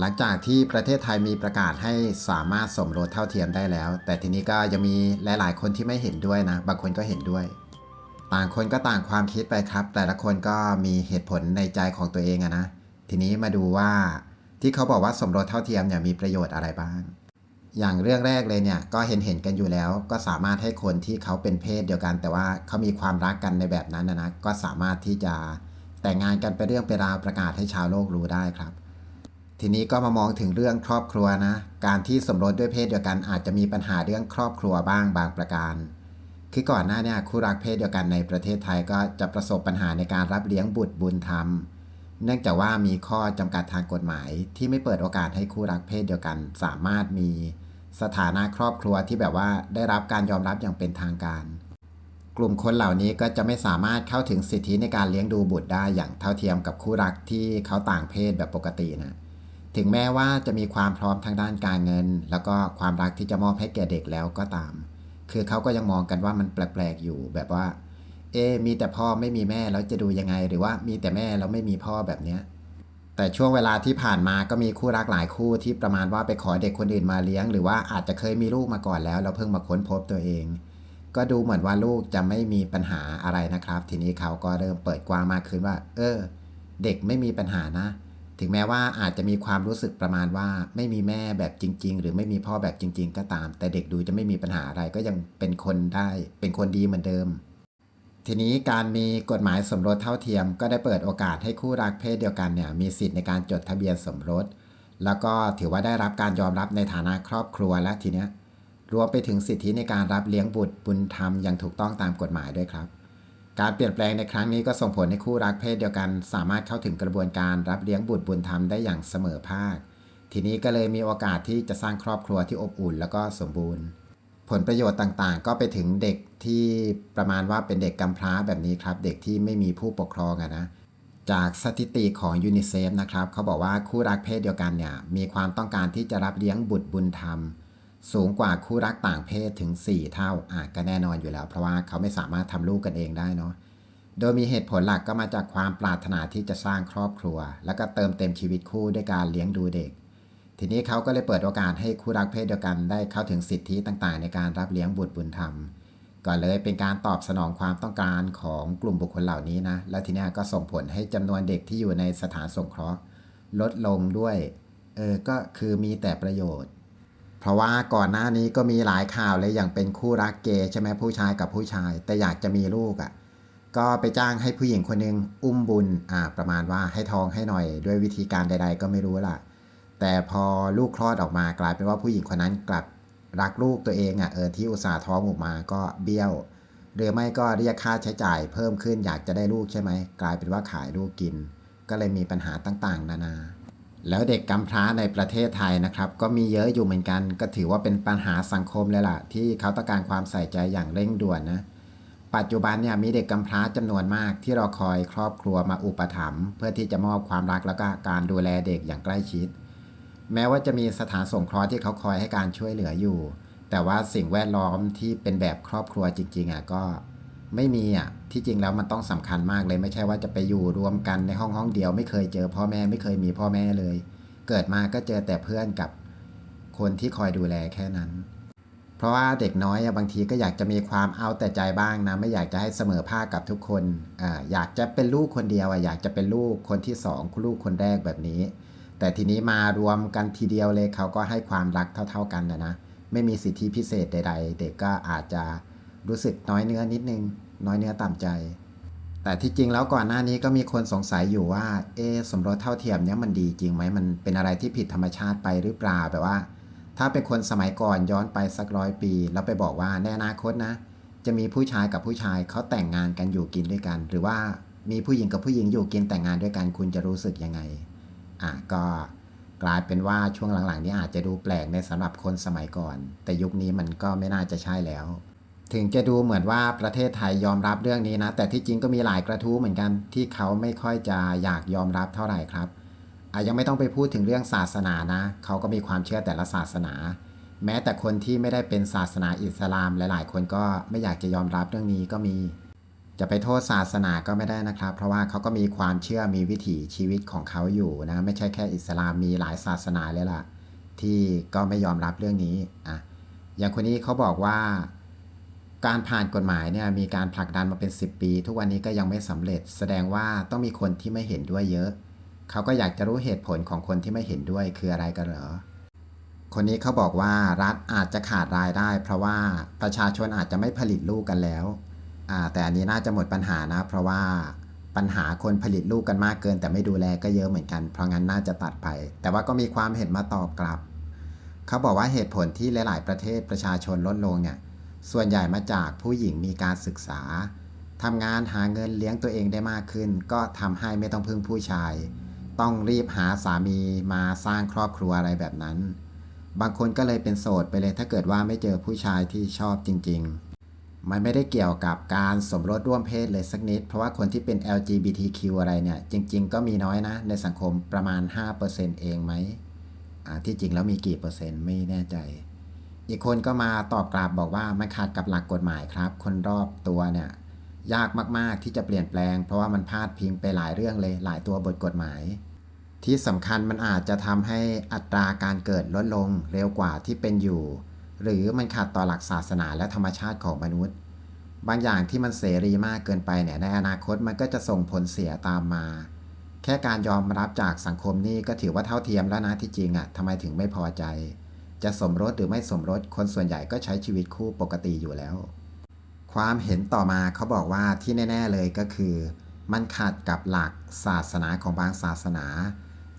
หลังจากที่ประเทศไทยมีประกาศให้สามารถสมรสเท่าเทียมได้แล้ว แต่ทีนี้ก็ยังมีหลาย ๆ คนที่ไม่เห็นด้วยนะ บางคนก็เห็นด้วย ต่างคนก็ต่างความคิดไปครับ แต่ละคนก็มีเหตุผลในใจของตัวเองอะนะ ทีนี้มาดูว่าที่เขาบอกว่าสมรสเท่าเทียมเนี่ยมีประโยชน์อะไรบ้าง อย่างเรื่องแรกเลยเนี่ยก็เห็นเห็นกันอยู่แล้ว ก็สามารถให้คนที่เขาเป็นเพศเดียวกัน แต่ว่าเขามีความรักกันในแบบนั้นนะนะก็สามารถที่จะแต่งงานกันไปนเรื่องเป็นราวประกาศให้ชาวโลกรู้ได้ครับ ทีนี้ก็มามองถึงเรื่องครอบครัวนะ การที่สมรสด้วยเพศเดียวกันอาจจะมีปัญหาเรื่องครอบครัวบ้างบางประการ คือก่อนหน้าเนี่ยคู่รักเพศเดียวกันในประเทศไทยก็จะประสบปัญหาในการรับเลี้ยงบุตรบุญธรรม เนื่องจากว่ามีข้อจำกัดทางกฎหมาย ที่ไม่เปิดโอกาสให้คู่รักเพศเดียวกัน สามารถมีสถานะครอบครัวที่แบบว่าได้รับการยอมรับอย่างเป็นทางการ กลุ่มคนเหล่านี้ก็จะไม่สามารถเข้าถึงสิทธิในการเลี้ยงดูบุตรได้อย่างเท่าเทียมกับคู่รักที่เขาต่างเพศแบบปกตินะ ถึงแม้ว่าจะมีความพร้อมทางด้านการเงิน แล้วก็ความรักที่จะมอบให้แก่เด็กแล้วก็ตาม คือเขาก็ยังมองกันว่ามันแปลกๆอยู่แบบว่า เอ๊มีแต่พ่อไม่มีแม่แล้วจะดูยังไง หรือว่ามีแต่แม่แล้วไม่มีพ่อแบบเนี้ยแต่ช่วงเวลาที่ผ่านมาก็มีคู่รักหลายคู่ที่ประมาณว่าไปขอเด็กคนอื่นมาเลี้ยง หรือว่าอาจจะเคยมีลูกมาก่อนแล้วแล้วเพิ่งมาค้นพบตัวเอง ก็ดูเหมือนว่าลูกจะไม่มีปัญหาอะไรนะครับ ทีนี้เขาก็เริ่มเปิดกว้างมากขึ้นว่า เออ เด็กไม่มีปัญหานะ ถึงแม้ว่าอาจจะมีความรู้สึกประมาณว่าไม่มีแม่แบบจริง ๆ หรือไม่มีพ่อแบบจริง ๆ ก็ตาม แต่เด็กดูจะไม่มีปัญหาอะไรก็ยังเป็นคนได้ เป็นคนดีเหมือนเดิม ทีนี้การมีกฎหมายสมรสเท่าเทียม ก็ได้เปิดโอกาสให้คู่รักเพศเดียวกันเนี่ยมีสิทธิ์ในการจดทะเบียนสมรส แล้วก็ถือว่าได้รับการยอมรับในฐานะครอบครัวและทีเนี้ยรวมไปถึงสิทธิในการรับเลี้ยงบุตรบุญธรรมอย่างถูกต้องตามกฎหมายด้วยครับ การเปลี่ยนแปลงในครั้งนี้ก็ส่งผลให้คู่รักเพศเดียวกัน สามารถเข้าถึงกระบวนการรับเลี้ยงบุตรบุญธรรมได้อย่างเสมอภาค ทีนี้ก็เลยมีโอกาสที่จะสร้างครอบครัวที่อบอุ่น แล้วก็สมบูรณ์ ผลประโยชน์ต่างๆ ก็ไปถึงเด็กที่ประมาณว่าเป็นเด็กกำพร้าแบบนี้ครับ เด็กที่ไม่มีผู้ปกครองอะนะจากสถิติของยูนิเซฟนะครับเขาบอกว่าคู่รักเพศเดียวกันเนี่ยมีความต้องการที่จะรับเลี้ยงบุตรบุญธรรม สูงกว่าคู่รักต่างเพศถึง 4 เท่าอะก็แน่นอนอยู่แล้ว เพราะว่าเขาไม่สามารถทำลูกกันเองได้เนาะโดยมีเหตุผลหลักก็มาจากความปรารถนาที่จะสร้างครอบครัว แล้วก็เติมเต็มชีวิตคู่ด้วยการเลี้ยงดูเด็ก ทีนี้เขาก็เลยเปิดโอกาสให้คู่รักเพศเดียวกันได้เข้าถึงสิทธิต่างๆ ในการรับเลี้ยงบุตรบุญธรรมก็เลยเป็นการตอบสนองความต้องการของกลุ่มบุคคลเหล่านี้นะ และทีนี้ก็ส่งผลให้จำนวนเด็กที่อยู่ในสถานสงเคราะห์ ลดลงด้วย เออ ก็คือมีแต่ประโยชน์ เพราะว่าก่อนหน้านี้ก็มีหลายข่าวเลยอย่างเป็นคู่รักเกย์ใช่ไหมผู้ชายกับผู้ชาย แต่อยากจะมีลูกอะ่ะก็ไปจ้างให้ผู้หญิงคนหนึงอุ้มบุญอ่าประมาณว่าให้ทองให้หน่อย ด้วยวิธีการใด ๆ ก็ไม่รู้ล่ะ แต่พอลูกคลอดออกมากลายเป็นว่าผู้หญิงคนนั้นกลับรักลูกตัวเองอะ่ะเออที่อุตส่าห์ท้องออกมาก็เบี้ยว หรือไม่ก็เรียกค่าใช้จ่ายเพิ่มขึ้นอยากจะได้ลูกใช่ไหมกลายเป็นว่าขายลูกกิน ก็เลยมีปัญหาต่างๆ นานา แล้วเด็กกำพร้าในประเทศไทยนะครับ ก็มีเยอะอยู่เหมือนกัน ก็ถือว่าเป็นปัญหาสังคมเลยล่ะ ที่เขาต้องการความใส่ใจอย่างเร่งด่วนนะปัจจุบันเนี่ยมีเด็กกำพร้าจำนวนมากที่รอคอยครอบครัวมาอุปถัมภ์เพื่อที่จะมอบความรักแล้วก็การดูแลเด็กอย่างใกล้ชิด แม้ว่าจะมีสถานสงเคราะห์ที่เขาคอยให้การช่วยเหลืออยู่ แต่ว่าสิ่งแวดล้อมที่เป็นแบบครอบครัวจริงๆอะก็ ไม่มีอะที่จริงแล้วมันต้องสำคัญมากเลยไม่ใช่ว่าจะไปอยู่รวมกันในห้องห้องเดียว ไม่เคยเจอพ่อแม่ไม่เคยมีพ่อแม่เลย เกิดมาก็เจอแต่เพื่อนกับคนที่คอยดูแลแค่นั้น เพราะว่าเด็กน้อยบางทีก็อยากจะมีความเอาแต่ใจบ้างนะ ไม่อยากจะให้เสมอภาคกับทุกคนออยากจะเป็นลูกคนเดียวอะอยากจะเป็นลูกคนที่สองลูกคนแรกแบบนี้ แต่ทีนี้มารวมกันทีเดียวเลยเขาก็ให้ความรักเท่า ๆกันนะนะไม่มีสิทธิพิเศษใด ๆ เด็กก็อาจจะรู้สึกน้อยเนื้อนิดนึง น้อยเนื้อต่ำใจ แต่ที่จริงแล้วก่อนหน้านี้ก็มีคนสงสัยอยู่ว่า เอสมรสเท่าเทียมเนี้ยมันดีจริงไหมมันเป็นอะไรที่ผิดธรรมชาติไปหรือเปล่าแบบว่า ถ้าเป็นคนสมัยก่อนย้อนไปสักร้อยปี แล้วไปบอกว่าในอนาคตนะ จะมีผู้ชายกับผู้ชายเขาแต่งงานกันอยู่กินด้วยกัน หรือว่ามีผู้หญิงกับผู้หญิงอยู่กินแต่งงานด้วยกันคุณจะรู้สึกยังไงอะก็กลายเป็นว่าช่วงหลังๆ นี้อาจจะดูแปลกในสำหรับคนสมัยก่อน แต่ยุคนี้มันก็ไม่น่าจะใช่แล้ว ถึงจะดูเหมือนว่าประเทศไทยยอมรับเรื่องนี้นะ แต่ที่จริงก็มีหลายกระทู้เหมือนกันที่เขาไม่ค่อยจะอยากยอมรับเท่าไหร่ครับอะยังไม่ต้องไปพูดถึงเรื่องศาสนานะ เขาก็มีความเชื่อแต่ละศาสนา แม้แต่คนที่ไม่ได้เป็นศาสนาอิสลามหลาย ๆ คนก็ไม่อยากจะยอมรับเรื่องนี้ก็มี จะไปโทษศาสนาก็ไม่ได้นะครับ เพราะว่าเขาก็มีความเชื่อมีวิถีชีวิตของเขาอยู่นะ ไม่ใช่แค่อิสลามมีหลายศาสนาเลยล่ะ ที่ก็ไม่ยอมรับเรื่องนี้อะอย่างคนนี้เขาบอกว่า การผ่านกฎหมายเนี่ยมีการผลักดันมาเป็น 10 ปี ทุกวันนี้ก็ยังไม่สำเร็จ แสดงว่าต้องมีคนที่ไม่เห็นด้วยเยอะ เขาก็อยากจะรู้เหตุผลของคนที่ไม่เห็นด้วยคืออะไรกันเหรอ คนนี้เขาบอกว่ารัฐอาจจะขาดรายได้ เพราะว่าประชาชนอาจจะไม่ผลิตลูกกันแล้ว แต่อันนี้น่าจะหมดปัญหานะ เพราะว่าปัญหาคนผลิตลูกกันมากเกิน แต่ไม่ดูแลก็เยอะเหมือนกัน เพราะงั้นน่าจะตัดไป แต่ว่าก็มีความเห็นมาตอบกลับ เขาบอกว่าเหตุผลที่หลาย ๆ ประเทศประชาชนลดลงเนี่ย ส่วนใหญ่มาจากผู้หญิงมีการศึกษาทำงานหาเงินเลี้ยงตัวเองได้มากขึ้น ก็ทำให้ไม่ต้องพึ่งผู้ชาย ต้องรีบหาสามีมาสร้างครอบครัวอะไรแบบนั้น บางคนก็เลยเป็นโสดไปเลยถ้าเกิดว่าไม่เจอผู้ชายที่ชอบจริง ๆ มันไม่ได้เกี่ยวกับการสมรสร่วมเพศเลยสักนิด เพราะว่าคนที่เป็น LGBTQ อะไรเนี่ย จริง ๆ ก็มีน้อยนะ ในสังคมประมาณ 5%เองไหมที่จริงแล้วมีกี่เปอร์เซ็นต์ไม่แน่ใจ อีกคนก็มาตอบกลับบอกว่ามันขัดกับหลักกฎหมายครับ คนรอบตัวเนี่ยยากมาก ๆ ที่จะเปลี่ยนแปลง เพราะว่ามันพลาดพิงไปหลายเรื่องเลย หลายตัวบทกฎหมาย ที่สำคัญมันอาจจะทำให้อัตราการเกิดลดลงเร็วกว่าที่เป็นอยู่ หรือมันขัดต่อหลักศาสนาและธรรมชาติของมนุษย์ บางอย่างที่มันเสรีมากเกินไปเนี่ยในอนาคตมันก็จะส่งผลเสียตามมา แค่การยอมรับจากสังคมนี่ก็ถือว่าเท่าเทียมแล้วนะที่จริงอะ่ะทำไมถึงไม่พอใจ จะสมรสหรือไม่สมรสคนส่วนใหญ่ก็ใช้ชีวิตคู่ปกติอยู่แล้ว ความเห็นต่อมาเขาบอกว่าที่แน่ ๆเลยก็คือ มันขัดกับหลักศาสนาของบางศาสนา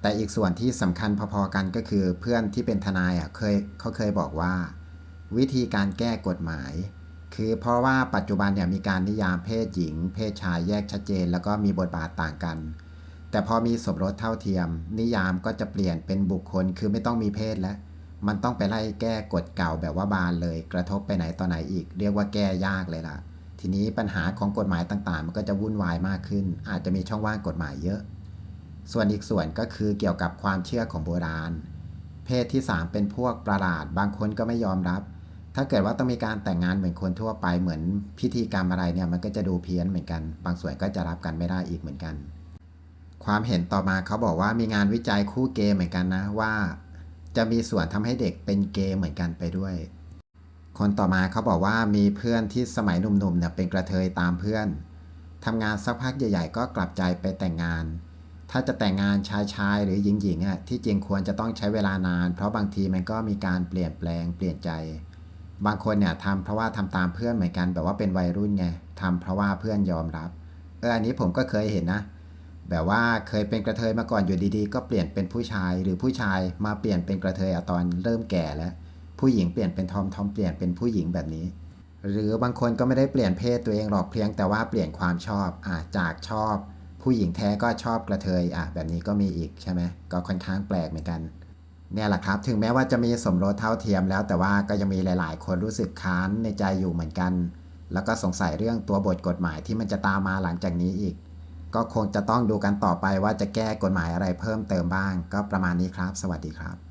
แต่อีกส่วนที่สำคัญพอๆกันก็คือเพื่อนที่เป็นทนายอะเคยเขาเคยบอกว่า วิธีการแก้กฎหมาย คือเพราะว่าปัจจุบันเนี่ยมีการนิยามเพศหญิง เพศชายแยกชัดเจน แล้วก็มีบทบาทต่างกันแต่พอมีสมรสเท่าเทียม นิยามก็จะเปลี่ยนเป็นบุคคลคือไม่ต้องมีเพศแล้ว มันต้องไปไล่แก้กฎเก่าแบบว่าบานเลย กระทบไปไหนต่อไหนอีก เรียกว่าแก้ยากเลยล่ะ ทีนี้ปัญหาของกฎหมายต่างๆ มันก็จะวุ่นวายมากขึ้น อาจจะมีช่องว่างกฎหมายเยอะ ส่วนอีกส่วนก็คือเกี่ยวกับความเชื่อของโบราณ เพศที่ 3 เป็นพวกประหลาด บางคนก็ไม่ยอมรับ ถ้าเกิดว่าต้องมีการแต่งงานเหมือนคนทั่วไปเหมือนพิธีกรรมอะไรเนี่ยมันก็จะดูเพี้ยนเหมือนกัน บางส่วนก็จะรับกันไม่ได้อีกเหมือนกัน ความเห็นต่อมาเขาบอกว่ามีงานวิจัยคู่เกย์เหมือนกันนะว่า จะมีส่วนทำให้เด็กเป็นเกย์เหมือนกันไปด้วย คนต่อมาเขาบอกว่ามีเพื่อนที่สมัยหนุ่มๆเนี่ยเป็นกระเทยตามเพื่อนทำงานสักพักใหญ่ ๆ ก็กลับใจไปแต่งงาน ถ้าจะแต่งงานชายชายหรือหญิงหญิงอะที่จริงควรจะต้องใช้เวลานาน เพราะบางทีมันก็มีการเปลี่ยนแปลงเปลี่ยนใจ บางคนเนี่ยทำเพราะว่าทำตามเพื่อนเหมือนกันแบบว่าเป็นวัยรุ่นไงทำเพราะว่าเพื่อนยอมรับ เอออันนี้ผมก็เคยเห็นนะ แบบว่าเคยเป็นกระเทยมาก่อนอยู่ดีๆ ก็เปลี่ยนเป็นผู้ชายหรือผู้ชายมาเปลี่ยนเป็นกระเทยอะตอนเริ่มแก่แล้ว ผู้หญิงเปลี่ยนเป็นทอมทอมเปลี่ยนเป็นผู้หญิงแบบนี้ หรือบางคนก็ไม่ได้เปลี่ยนเพศตัวเองหรอกเพียงแต่ว่าเปลี่ยนความชอบอะจากชอบ ผู้หญิงแท้ก็ชอบกระเทยอะแบบนี้ก็มีอีกใช่ไหมก็ค่อนข้างแปลกเหมือนกันเนี่ยแหละครับถึงแม้ว่าจะมีสมรสเท่าเทียมแล้วแต่ว่าก็ยังมีหลาย ๆ คนรู้สึกค้านในใจอยู่เหมือนกัน แล้วก็สงสัยเรื่องตัวบทกฎหมายที่มันจะตามมาหลังจากนี้อีก ก็คงจะต้องดูกันต่อไปว่าจะแก้กฎหมายอะไรเพิ่มเติมบ้าง ก็ประมาณนี้ครับ สวัสดีครับ